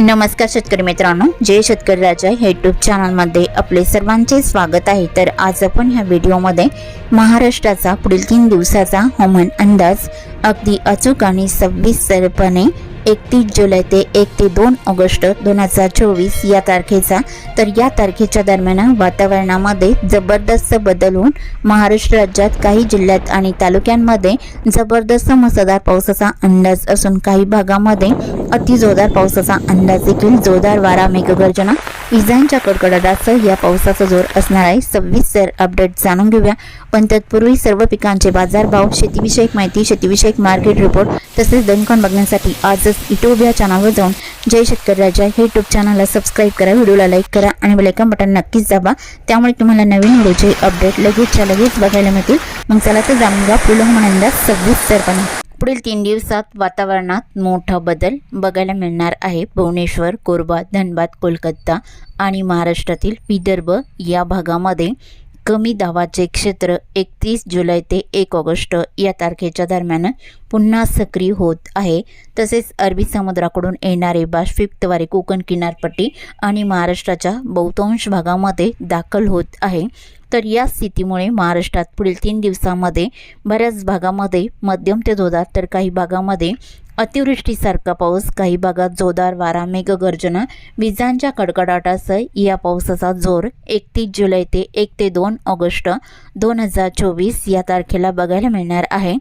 नमस्कार शेतकरी मित्रांनो जय शेतकरी राजा हे चॅनलमध्ये आपले सर्वांचे स्वागत आहे. तर आज आपण ह्या व्हिडिओमध्ये महाराष्ट्राचा पुढील तीन दिवसाचा हवामान अंदाज अगदी अचूक आणि सव्वीसपणे एकतीस जुलै ते एक ते दोन ऑगस्ट दोन हजार चोवीस या तारखेचा तर या तारखेच्या दरम्यान वातावरणामध्ये जबरदस्त बदल होऊन महाराष्ट्र राज्यात काही जिल्ह्यात आणि तालुक्यांमध्ये जबरदस्त मुसळधार पावसाचा अंदाज असून काही भागामध्ये अति जोरदार पावसाचा अंदाज देखील जोरदार वारा मेघगर्जना. विजांच्या कडकडाटासह या पावसाचा जोर असणार आहे. सविस्तर अपडेट जाणून घेऊया. पण तत्पूर्वी सर्व पिकांचे बाजारभाव शेतीविषयक माहिती शेतीविषयक मार्केट रिपोर्ट तसेच दणकण बघण्यासाठी आजच युट्यूब या चॅनलवर जाऊन जय शेतकरी राजा हे युट्यूब चॅनलला सबस्क्राईब करा व्हिडिओला लाईक करा आणि बेलायकन बटन नक्कीच दाबा. त्यामुळे तुम्हाला नवीन व्हिडिओचे अपडेट लगेचच्या लगेच बघायला मिळतील. मग चला तर जाणून घ्या. पुलंग हवामान अंदाज सविस्तरपणे पुढील तीन दिवसात वातावरणात मोठा बदल बघायला मिळणार आहे. भुवनेश्वर कोरबा धनबाद कोलकाता आणि महाराष्ट्रातील विदर्भ या भागामध्ये कमी दावाचे क्षेत्र एकतीस जुलै ते एक ऑगस्ट या तारखेच्या दरम्यान पुन्हा सक्रिय होत आहे. तसेच अरबी समुद्राकडून येणारे बाष्पयुक्त कोकण किनारपट्टी आणि महाराष्ट्राच्या बहुतांश भागामध्ये दाखल होत आहे. तर या स्थितीमुळे महाराष्ट्रात पुढील तीन दिवसामध्ये बऱ्याच भागामध्ये मध्यम ते जोरदार तर काही भागामध्ये अतिवृष्टीसारखा पाऊस. काही भागात जोरदार वारा मेघगर्जना विजांच्या कडकडाटासह या पावसाचा जोर एकतीस जुलै ते एक ते दोन ऑगस्ट दोन हजार चोवीस या तारखेला बघायला मिळणार आहे.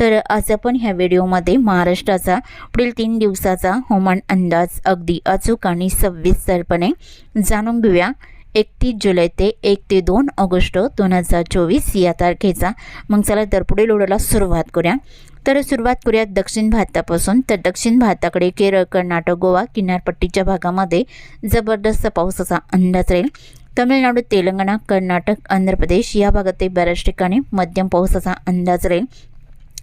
तर आज आपण ह्या व्हिडिओमध्ये महाराष्ट्राचा पुढील तीन दिवसाचा हवामान अंदाज अगदी अचूक आणि सविस्तरपणे जाणून घेऊया. एकतीस जुलै ते एक ते दोन ऑगस्ट दोन हजार चोवीस या तारखेचा. मग चला तर पुढील ओढाला सुरुवात करूया. तर सुरुवात करूयात दक्षिण भारतापासून. तर दक्षिण भारताकडे केरळ कर्नाटक गोवा किनारपट्टीच्या भागामध्ये जबरदस्त पावसाचा अंदाज राहील. तमिळनाडू तेलंगणा कर्नाटक आंध्र प्रदेश या भागातही बऱ्याच ठिकाणी मध्यम पावसाचा अंदाज राहील.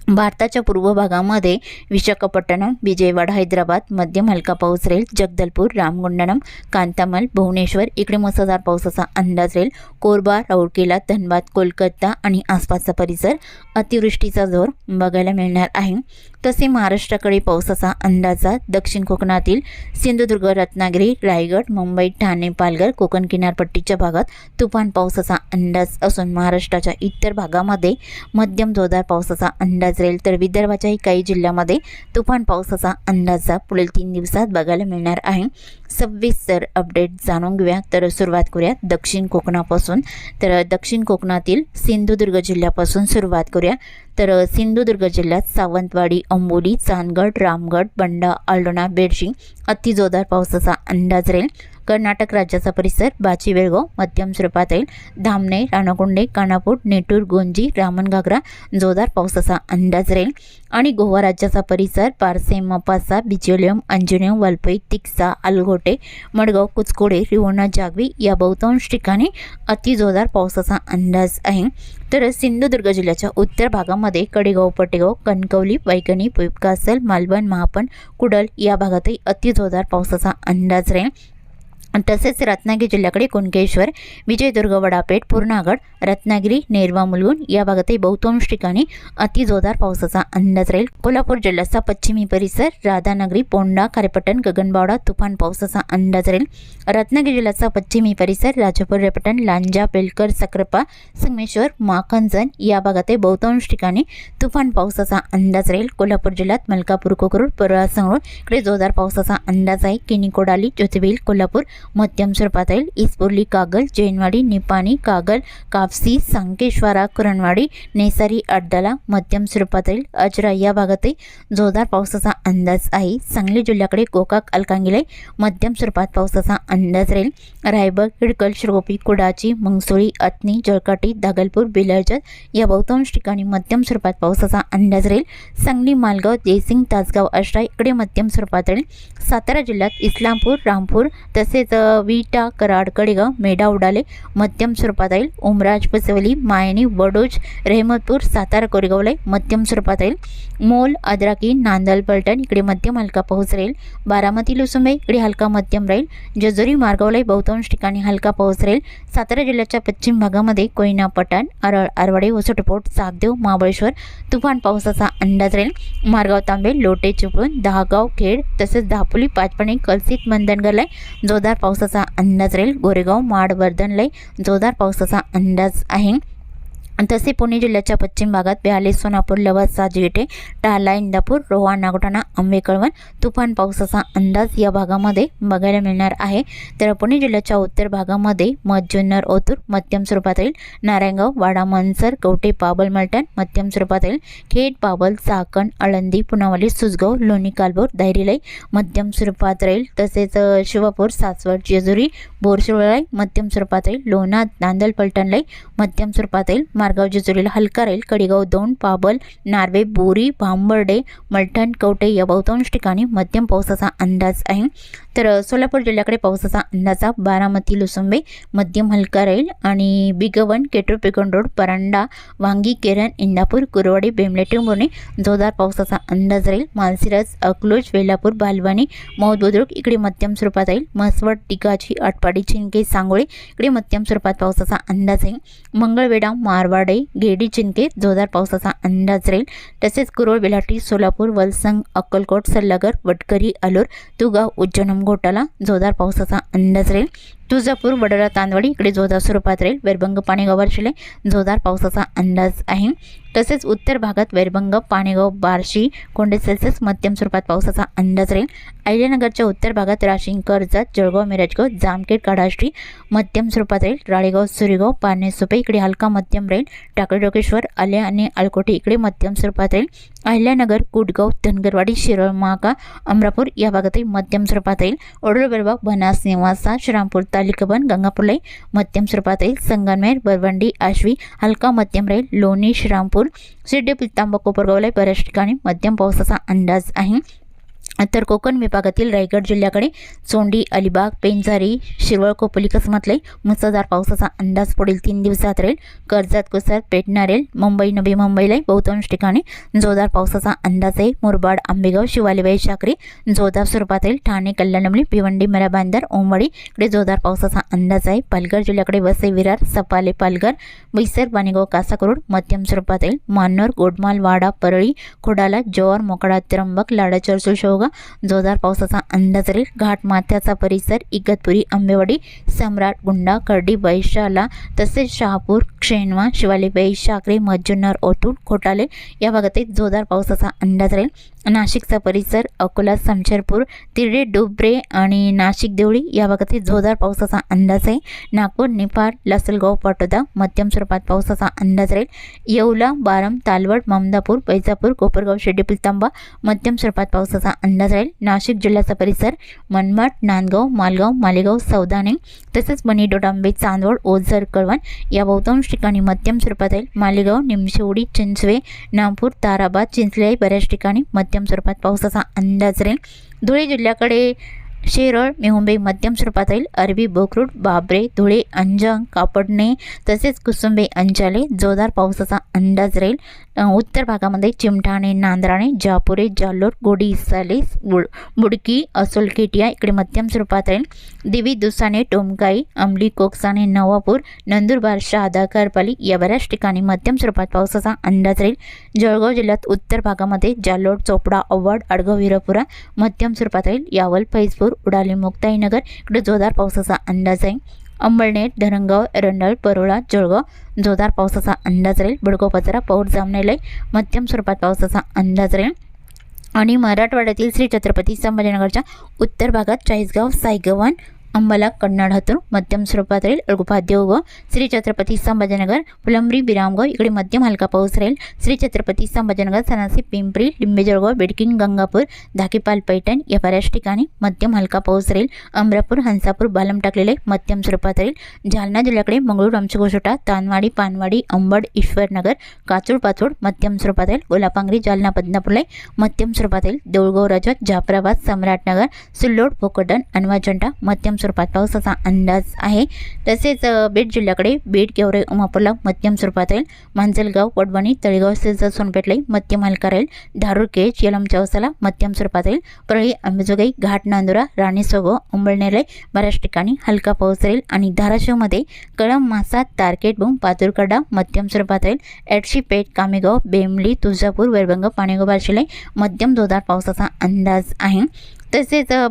भारताच्या पूर्व भागामध्ये विशाखापट्टणम विजयवाडा हैदराबाद मध्य हलका पाऊस राहील जगदलपूर रामगुंडनम कांतामल भुवनेश्वर इकडे मुसळधार पावसाचा अंदाज राहील कोरबा राऊरकेला धनबाद कोलकाता आणि आसपासचा परिसर अतिवृष्टीचा जोर बघायला मिळणार आहे. तसे महाराष्ट्राकडे पावसाचा अंदाजा दक्षिण कोकणातील सिंधुदुर्ग रत्नागिरी रायगड मुंबई ठाणे पालघर कोकण किनारपट्टीच्या भागात तुफान पावसाचा अंदाज असून महाराष्ट्राच्या इतर भागामध्ये मध्यम जोरदार पावसाचा अंदाज राहील. तर विदर्भाच्याही काही जिल्ह्यामध्ये तुफान पावसाचा अंदाजा पुढील तीन दिवसात बघायला मिळणार आहे. सविस्तर अपडेट जाणून घेऊया. तर सुरुवात करूया दक्षिण कोकणापासून. तर दक्षिण कोकणातील सिंधुदुर्ग जिल्ह्यापासून सुरुवात करूया. तर सिंधुदुर्ग जिल्ह्यात सावंतवाडी अंबोली चांदगड रामगड बंडा आलडोणा बेडशी अतिजोरदार पावसाचा अंदाज राहील. कर्नाटक राज्याचा परिसर बाची बेळगाव मध्यम स्वरूपात येईल. धामणे राणकुंडे कानापूर नेटूर गोंजी रामनगागरा जोरदार पावसाचा अंदाज राहील. आणि गोवा राज्याचा परिसर पारसे मपासा बिचोलियम अंजुनियम वालपई तिक्सा अलगोटे मडगाव कुचकोडे रिवोणा जागवी या बहुतांश ठिकाणी अतिजोरदार पावसाचा अंदाज आहे. तर सिंधुदुर्ग जिल्ह्याच्या उत्तर भागामध्ये कडेगाव पटेगाव कणकवली वैकणी पिपकासल मालवण महापण कुडल या भागातही अतिजोरदार पावसाचा अंदाज राहील. तसेच रत्नागिरी जिल्ह्याकडे कुणकेश्वर विजयदुर्ग वडापेठ पूर्णागड रत्नागिरी नेरवा मुलगुण या भागातही बहुतांश ठिकाणी अतिजोरदार पावसाचा अंदाज राहील. कोल्हापूर जिल्ह्याचा पश्चिमी परिसर राधानगरी पोंडा खारेपट्टण गगनबावडा तुफान पावसाचा अंदाज राहील. रत्नागिरी जिल्ह्याचा पश्चिमी परिसर राजापूर रेपटण लांजा पेलकर सक्रपा संगमेश्वर माखंजन या भागातही बहुतांश ठिकाणी तुफान पावसाचा अंदाज राहील. कोल्हापूर जिल्ह्यात मलकापूर कोकरूड परळा संगरूळ इकडे जोरदार पावसाचा अंदाज आहे. किनी कोडाली ज्योतिबील कोल्हापूर मध्यम स्वरूपात राहील इस्पोर्ली कागल जैनवाडी निपाणी कागल कापसी संकेश्वरा कुरणवाडी नेसारी अड्डाला मध्यम स्वरूपात राहील अजरा या भागातही जोरदार पावसाचा अंदाज आहे. सांगली जिल्ह्याकडे गोकाक अलकांगिले मध्यम स्वरूपात पावसाचा अंदाज राहील. रायबग हिडकल श्रोपी कुडाची मंगसोळी अतनी जळकाटी दागलपूर बिलर्जत या बहुतांश ठिकाणी मध्यम स्वरूपात पावसाचा अंदाज राहील. सांगली मालगाव जयसिंग तासगाव आष्टा इकडे मध्यम स्वरूपात राहील सातारा जिल्ह्यात इस्लामपूर रामपूर तसेच विटा कराड कडेगाव मेढा उडाले मध्यम स्वरूपात येईल. उमराज पसवली मायनी वडोज रेहमतपूर सातारा कोरेगावला मध्यम स्वरूपात येईल. मोल अद्राकी नांदल पलटण इकडे मध्यम हलका पाऊस राहील. बारामती लुसुंबे इकडे हलका मध्यम राहील. जजुरी मार्गावलाही बहुतांश ठिकाणी हलका पाऊस राहील. सातारा जिल्ह्याच्या पश्चिम भागामध्ये कोयना पठाण अरळ आरवाडे वसुटपोट सागदेव महाबळेश्वर तुफान पावसाचा अंदाज राहील. मारगाव तांबे लोटे चिपळूण दहागाव खेड तसेच दापोली पाचपणे कलसित मंदनगरला जोरदार पावसाचा अंदाज राहील. गोरेगाव माड वर्धनलाही जोरदार पावसाचा अंदाज आहे. तसे पुणे जिल्ह्याच्या पश्चिम भागात बेहाले सोनापूर लवाद साजगेटे टाला इंदापूर रोहा नागोठाणा आंबे कळवण तुफान पावसाचा अंदाज या भागामध्ये बघायला मिळणार आहे. तर पुणे जिल्ह्याच्या उत्तर भागामध्ये मध जुन्नर ओतूर मध्यम स्वरूपात येईल नारायणगाव वाडा मनसर कवटे पाबल मलटण मध्यम स्वरूपात येईल खेड पाबल चाकण आळंदी पुनावली सुसगाव लोणी कालबोर दायरीलाई मध्यम स्वरूपात राहील तसेच शिवापूर सासवड जेजुरी बोरशिवळाई मध्यम स्वरूपात राहील लोणा नांदल पलटणलाई मध्यम स्वरूपात येईल मार्गाव जेजुरीला हलका राहील कडेगाव दोन पाबल नार्वे बोरी भांबर्डे मलठण कवटे या बहुतांश ठिकाणी मध्यम पावसाचा अंदाज आहे. तर सोलापूर जिल्ह्याकडे पावसाचा अंदाजा बारामती लुसुंबे मध्यम हलका राहील आणि बिगवन केटूर पिकन रोड परांडा वांगी केरन इंदापूर कुरवाडी बेमले टेंबोर्णे जोरदार पावसाचा अंदाज राहील. मालसिरस अकलूज वेलापूर बालवानी मौद बुद्रुक इकडे मध्यम स्वरूपात राहील. म्हसवड टिकाची आटपाडी चिंके सांगोळे इकडे मध्यम स्वरूपात पावसाचा अंदाज आहे. मंगळवेढा मारवाड गेडी चिंके जोरदार पावसाचा अंदाज राहील. तसेच कुरोळ बेलाटी सोलापूर वलसंग अक्कलकोट सल्लागर वटकरी अलोर तुगाव उज्जैन घोटाला जोरदार पावसाचा अंदाज राहील. तुळजापूर वडोरा तांदवाडी इकडे जोरदार स्वरूपात राहील. वैरभंग पाणेगाव बार्शीला जोरदार पावसाचा अंदाज आहे. तसेच उत्तर भागात वैरभंग पाणेगाव बार्शी कोंडे सेल्सिअस मध्यम स्वरूपात पावसाचा अंदाज राहील. अहिल्यानगरच्या उत्तर भागात राशिंग कर्जत जळगाव मिरजगाव जामखेड काढाष्ट्री मध्यम स्वरूपात राहील. राळेगाव सुरेगाव पारणे सुपे इकडे हलका मध्यम राहील. टाकळी डोकेश्वर आले आणि अलकोटे इकडे मध्यम स्वरूपात राहील. अहिल्यानगर कुडगाव धनगरवाडी शिरोळ महाका अमरापूर या भागातही मध्यम स्वरूपात येईल ओडळबेळगाव बनास निवासा श्रामपूर तालिकाबन गंगापूरलाही मध्यम स्वरूपात येईल संगमनेर बरवंडी आश्वी हलका मध्यम राहील लोणी श्रामपूर शिर्डी पित्तांबा कोपरगावलाही बऱ्याच ठिकाणी मध्यम पावसाचा अंदाज आहे. तर कोकण विभागातील रायगड जिल्ह्याकडे सोंडी अलिबाग पेंजारी शिरवळ कोपली कसमतले मुसळधार पावसाचा अंदाज पुढील तीन दिवसात राहील. कर्जत कुसर पेटणारेल मुंबई नवी मुंबईला बहुतांश ठिकाणी जोरदार पावसाचा अंदाज आहे. मुरबाड आंबेगाव शिवालीबाई शाकरी जोरदार स्वरूपात येईल ठाणे कल्याणमली भिवंडी मराबांदर ओंबडी इकडे जोरदार पावसाचा अंदाज आहे. पालघर जिल्ह्याकडे वसई विरार सपाले पालघर बैसर बानेगाव कासाकरोड मध्यम स्वरूपात येईल मान्नर गोडमाल वाडा परळी खोडाला जोर मोकडा त्र्यंबक लाडा चर्चुल शेवगा जोरदार पावसाचा अंदाज राहील. घाटमाथ्याचा परिसर इगतपुरी आंबेवाडी सम्राट गुंडा कर्डी बैशाला तसेच शहापूर क्षेणवा शिवाली बैशाकरे मज्जुन्नर ओतूर खोटाले या भागातही जोरदार पावसाचा अंदाज राहील. नाशिकचा परिसर अकोला समशेरपूर तिरडे डुबरे आणि नाशिक देवळी या भागातही जोरदार पावसाचा अंदाज आहे. नागपूर निफाड लासलगाव पाटोदा मध्यम स्वरूपात पावसाचा अंदाज राहील. येवला बारम तालवड ममदापूर बैजापूर कोपरगाव शेड्डी पिलतांबा मध्यम स्वरूपात पावसाचा अंदाज राहील नाशिक जिल्ह्याचा परिसर मनमाड नांदगाव मालगाव मालेगाव सौदाणे तसेच बनी डोडांबे चांदवड ओझर कळवण या बहुतांश ठिकाणी मध्यम स्वरूपात राहील मालेगाव निमशेवडी चिंचवे नागपूर ताराबाद चिंचले बऱ्याच ठिकाणी मध्यम स्वरूपात पावसाचा अंदाज राहील. धुळे जिल्ह्याकडे शेरळ मेहुंबई मध्यम स्वरूपात राहील. अरबी बोकरूड बाबरे धुळे अंजंग कापडणे तसेच कुसुंबे अंचाले जोरदार पावसाचा अंदाज राहील. उत्तर भागामध्ये चिमठाणे नांद्राणे जापुरे जालोर गोडी इसाले बुड बुडकी असोलकेटिया इकडे मध्यम स्वरूपात राहील दिवी दुसाने टोमकाई अंबली कोकसाने नवापूर नंदुरबार शहादा करपाली या बऱ्याच ठिकाणी मध्यम स्वरूपात पावसाचा अंदाज राहील. जळगाव जिल्ह्यात उत्तर भागामध्ये जालोर चोपडा अव्वाड अडगाव विरापुरा मध्यम स्वरूपात राहील. यावल फैजपूर उडाली मुक्ताईनगर इकडे जोरदार पावसाचा अंदाज आहे. अंबळनेर धरणगाव एरंडाळ परोळा जळगाव जोरदार पावसाचा अंदाज राहील. बडगाव पचरा पौर जामनेलय मध्यम स्वरूपात पावसाचा अंदाज राहील. आणि मराठवाड्यातील श्री छत्रपती संभाजीनगरच्या उत्तर भागात चाळीसगाव सायगव्हाण अंबाला कन्नड मध्यम स्वरूपात राहील अळगोपा श्री छत्रपती संभाजीनगर फुलंब्री बिरामगाव इकडे मध्यम हलका पाऊस राहील. श्री छत्रपती संभाजीनगर सणासी पिंपरी लिंबेजळगाव बेडकिन गंगापूर धाकीपाल पैठण या बऱ्याच ठिकाणी मध्यम हलका पाऊस राहील. अमरापूर हंसापूर बालम टाकलेले मध्यम स्वरूपात राहील. जालना जिल्ह्याकडे मंगळूर आमचगोशोटा तानवाडी पानवाडी अंबड ईश्वरनगर काचूळ पाचोड मध्यम स्वरूपात राहील. गोलापांगरी जालना बदनापूरला मध्यम स्वरूपात राहील. देऊळगाव राजत जाफराबाद सम्राटनगर सुल्लोड भोकरदन अनवाजंटा मध्यम स्वरूपात स्वरूपात पावसाचा अंदाज आहे. तसेच बीड जिल्ह्याकडे बीड गेवरे उमापूरला मध्यम स्वरूपात राहील मांजलगाव वडवणी तळेगाव सिल्जर सोनपेठला मध्यम हलका राहील. धारूर केज यलम चौसाला मध्यम स्वरूपात राहील परळी अंबेजोगाई घाट नांदुरा राणीसोगो उंबळनेरळे बऱ्याच ठिकाणी हलका पाऊस राहील आणि धाराशिवमध्ये कळम मासा तारकेट बुम पातुरकडा मध्यम स्वरूपात राहील एडशी पेठ कामेगाव बेमली तुळजापूर वैरभंग पाणेगाव बार्शीला मध्यम जोरदार पावसाचा अंदाज आहे. तसेच अ,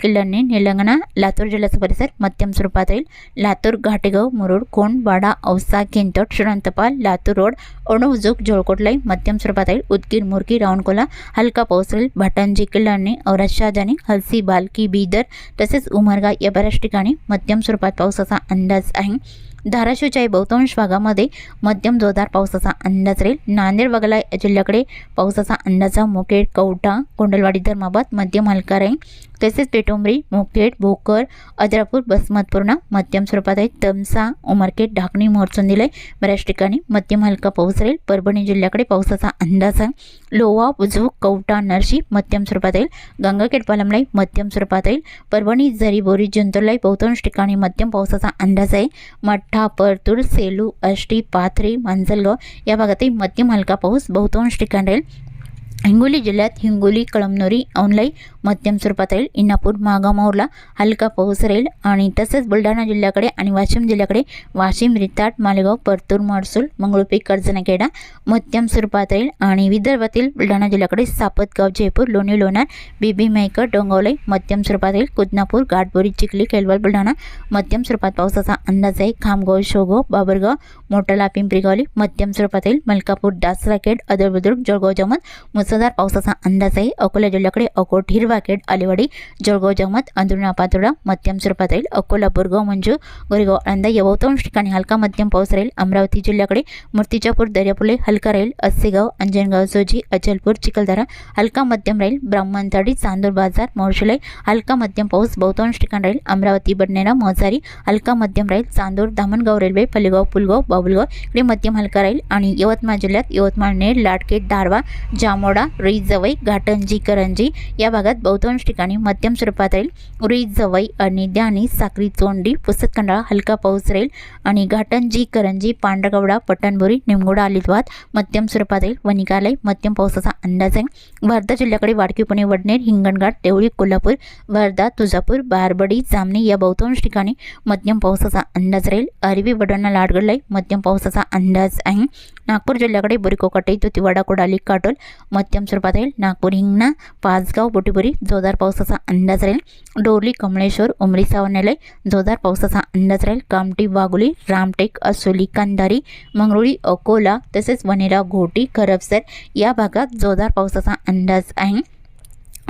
किल्ल्याने निलंगणा लातूर जिल्ह्याचा परिसर मध्यम स्वरूपात राहील लातूर घाटेगाव मुरुड कोंडवाडा औसा किंतोट श्रीनंतपाल लातूर रोड अणुजुक जोळकोटलाई मध्यम स्वरूपात राहील उदगीर मुरकी रावणकोला हलका पाऊस राहील भाटंजी किल्ल्याने औरत शहाजानी हलसी बालकी बीदर तसेच उमरगा या बऱ्याच ठिकाणी मध्यम स्वरूपात पावसाचा अंदाज आहे. धाराशिवच्याही बहुतांश भागामध्ये मध्यम जोरदार पावसाचा अंदाज राहील. नांदेड वगळा या जिल्ह्याकडे पावसाचा अंदाज आहे. मुखेड कवठा कोंडलवाडी धर्माबाद मध्यम हलका राहील. तसेच पेटोंबरी मुखेड भोकर अद्रापूर बसमतपूर्णा मध्यम स्वरूपात आहे. तमसा उमरखेड ढाकणी मोरचुंदीला बऱ्याच ठिकाणी मध्यम हलका पाऊस राहील. परभणी जिल्ह्याकडे पावसाचा अंदाज आहे. लोवा बुजुक कवठा नरशी मध्यम स्वरूपात येईल गंगाखेड पालमलाई मध्यम स्वरूपात येईल परभणी जरी बोरी जिंतूरलाई बहुतांश ठिकाणी मध्यम पावसाचा अंदाज आहे. मठ्ठा परतूर सेलू आष्टी पाथरी मांजलगाव या भागातही मध्यम हलका पाऊस बहुतांश ठिकाणी राहील. हिंगोली जिल्ह्यात हिंगोली कळमनुरी औनलाई मध्यम स्वरूपात राहील. इंनापूर मागामाऊरला हलका पाऊस राहील. आणि तसेच बुलढाणा जिल्ह्याकडे आणि वाशिम जिल्ह्याकडे वाशिम रिताट मालेगाव परतूर महसूल मंगळुपी कर्जनखेडा मध्यम स्वरूपात राहील. आणि विदर्भातील बुलढाणा जिल्ह्याकडे सापतगाव जयपूर लोणी लोणार बीबी मेहकर डोंगवलाई मध्यम स्वरूपात राहील. कुदनापूर घाटबोरी चिखली केलवल बुलढाणा मध्यम स्वरूपात पावसाचा अंदाज आहे. खामगाव शोगाव बाबरगाव मोटाला पिंपरीगावली मध्यम स्वरूपात राहील. मलकापूर दासराखेड अदरबुद्रुक जळगाव जमत मुसळधार पावसाचा अंदाज आहे अकोला जिल्ह्याकडे अकोट हिरवाखेड अलिवाडी जळगाव जमत अंधुणा पातोडा मध्यम स्वरूपात राहील. अकोला बोरगाव मंजू गोरेगाव आळंदा या बहुतांश ठिकाणी हलका मध्यम पाऊस राहील. अमरावती जिल्ह्याकडे मूर्तिजापूर दर्यापुले हलका राहील. अस्सेगाव अंजनगाव सोजी अचलपूर चिखलदरा हलका मध्यम राहील. ब्राह्मणताडी चांदूर बाजार मोर्शिलाई हलका मध्यम पाऊस बहुतांश ठिकाण राहील. अमरावती बडनेरा मोजारी हलका मध्यम राहील. चांदूर धामणगाव रेल्वे पलेगाव पुलगाव बाबुलगाव इकडे मध्यम हलका राहील. आणि यवतमाळ जिल्ह्यात यवतमाळ नेर लाटकेट दारवा जामोडा रुई जवई घाटंजी करंजी या भागात बहुतांश ठिकाणी मध्यम स्वरूपात राहील. रुई जवई आणि द्यानी साक्री चोंडी पुसतखंडाळा हलका पाऊस राहील आणि घाटंजी करंजी पांढरगवडा पटणबोरी निमगोडा आलितवाद मध्यम स्वरूपात राहील. वनिकालय मध्यम पावसाचा अंदाज आहे. वर्धा जिल्ह्याकडे वाडकी पुणे वडनेर हिंगणघाट देवळी कोल्हापूर वर्धा तुळजापूर बारबडी जामणी या बहुतांश ठिकाणी मध्यम पावसाचा अंदाज राहील. अरबी वडांना लाडगडलाई मध्यम पावसाचा अंदाज आहे. नागपूर जिल्ह्याकडे बुरिकोकटे तुतीवाडा कोडाली काटोल मध्यम स्वरूपात राहील. नागपूर हिंगणा पाचगाव बोटीबोरी जोरदार पावसाचा अंदाज राहील. डोरली कमळेश्वर उमरी सावनेलय जोरदार पावसाचा अंदाज राहील. कामटी वाघोली रामटेक असोली कंधारी मंगरुळी अकोला तसेच वनेरा घोटी करपसर या भागात जोरदार पावसाचा अंदाज आहे.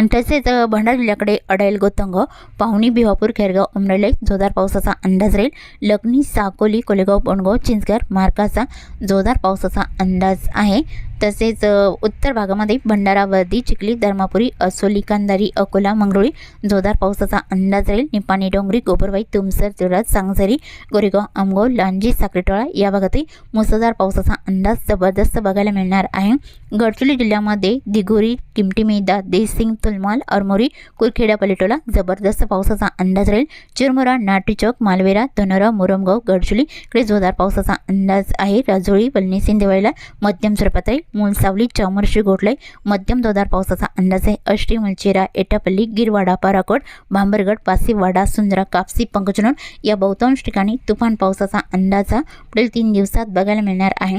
तसेच भंडार भंडारा जिल्ह्याकडे अडाईल गोतंग पाहुणी भिवापूर खेरगाव उमरेले जोरदार पावसाचा अंदाज राहील. लग्नी साकोली कोलेगाव पणगाव चिंचगर मार्काचा जोरदार पावसाचा अंदाज आहे. तसेच उत्तर भागामध्ये भंडारा वर्दी चिखली धर्मापुरी असोली कांदारी अकोला मंगरुळी जोरदार पावसाचा अंदाज राहील. निपाणी डोंगरी गोबरवाई तुमसर तिळात सांगझरी गोरेगाव आमगाव लांजी साखरेटोळा या भागातही मुसळधार पावसाचा अंदाज जबरदस्त बघायला मिळणार आहे. गडचिरोली जिल्ह्यामध्ये दिघोरी किमटी मेदा देसिंग तुलमाल अरमोरी कुरखेडा पलेटोला जबरदस्त पावसाचा अंदाज राहील. चिरमुरा नाटीचौक मालवेरा धनोरा मुरमगाव गडचिरोली इकडे जोरदार पावसाचा अंदाज आहे. राजोळी वलनी सिंदेवाईला मध्यम स्वरूपात राहील. मुनसावली चामरशी गोटलाई मध्यम जोरदार पावसाचा अंदाज आहे. अष्टी मलचेरा एटापल्ली गिरवाडा पाराकोट भांबरगड पासीवाडा सुंदरा कापसी पंकजनोन या बहुतांश ठिकाणी तुफान पावसाचा अंदाज पुढील तीन दिवसात बघायला मिळणार आहे.